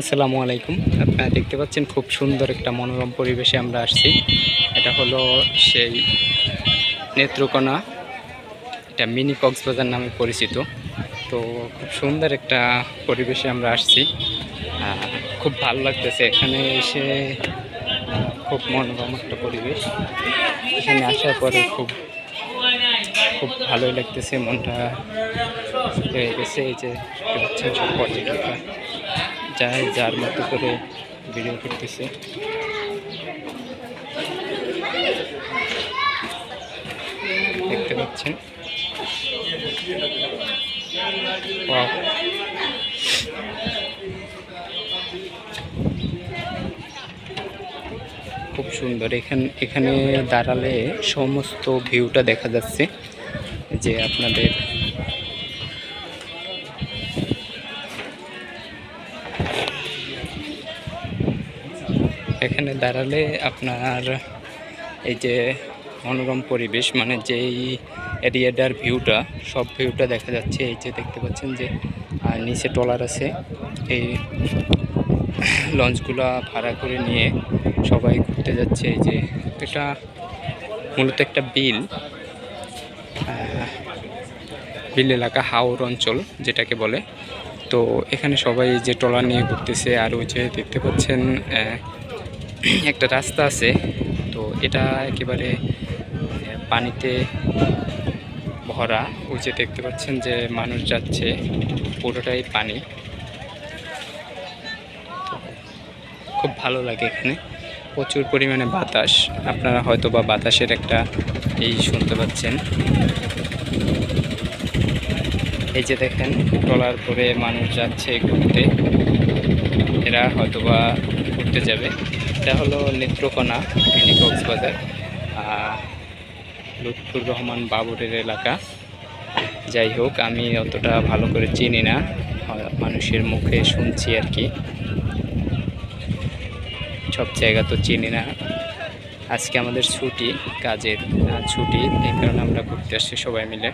আসসালামু আলাইকুম। আপনারা দেখতে পাচ্ছেন খুব সুন্দর একটা মনোরম পরিবেশে আমরা আসছি। এটা হলো সেই নেত্রকোনা। এটা মিনি কক্সবাজার নামে পরিচিত। তো খুব সুন্দর একটা পরিবেশে আমরা আসছি। খুব ভালো লাগতেছে, এখানে এসে খুব মনোরম একটা পরিবেশ। এখানে আসার পরে খুব খুব ভালোই লাগতেছে, মনটা হয়ে গেছে, এই যে পর্যটকরা। যায়, যার মতো করে ভিডিও করতেছে। দেখতে পাচ্ছেন. খুব সুন্দর। এখানে এখানে দাঁড়ালে সমস্ত ভিউটা দেখা যাচ্ছে। যে আপনাদের এখানে দাঁড়ালে আপনার এই যে মনোরম পরিবেশ মানে যেই এরিয়াটার ভিউটা, সব ভিউটা দেখা যাচ্ছে। এই যে দেখতে পাচ্ছেন যে, আর নিচে টলার আছে। এই লঞ্চগুলো ভাড়া করে নিয়ে সবাই ঘুরতে যাচ্ছে। এই যে এটা মূলত একটা বিল বিল এলাকা হাওর অঞ্চল যেটাকে বলে। তো এখানে সবাই যে ট্রলার নিয়ে ঘুরতেছে। আর ওই যে দেখতে পাচ্ছেন একটা রাস্তা আছে। তো এটা একেবারে পানিতে ভরা। ওই যে দেখতে পাচ্ছেন যে মানুষ যাচ্ছে, পুরোটাই পানি। খুব ভালো লাগে এখানে। প্রচুর পরিমাণে বাতাস। আপনারা হয়তো বা বাতাসের একটা এই শুনতে পাচ্ছেন। এই যে দেখেন, ট্রলার করে মানুষ যাচ্ছে ঘুরতে। এরা হয়তো বা ঘুরতে যাবে। এটা হলো নেত্রকোনা মিনি কক্সবাজার লুৎফুর রহমান বাবুরের এলাকা। যাই হোক, আমি অতটা ভালো করে চিনি না মানুষের মুখে শুনছি আর কি। সব জায়গা তো চিনি না। আজকে আমাদের ছুটি, কাজের ছুটি, এই কারণে আমরা ঘুরতে আসছি সবাই মিলে।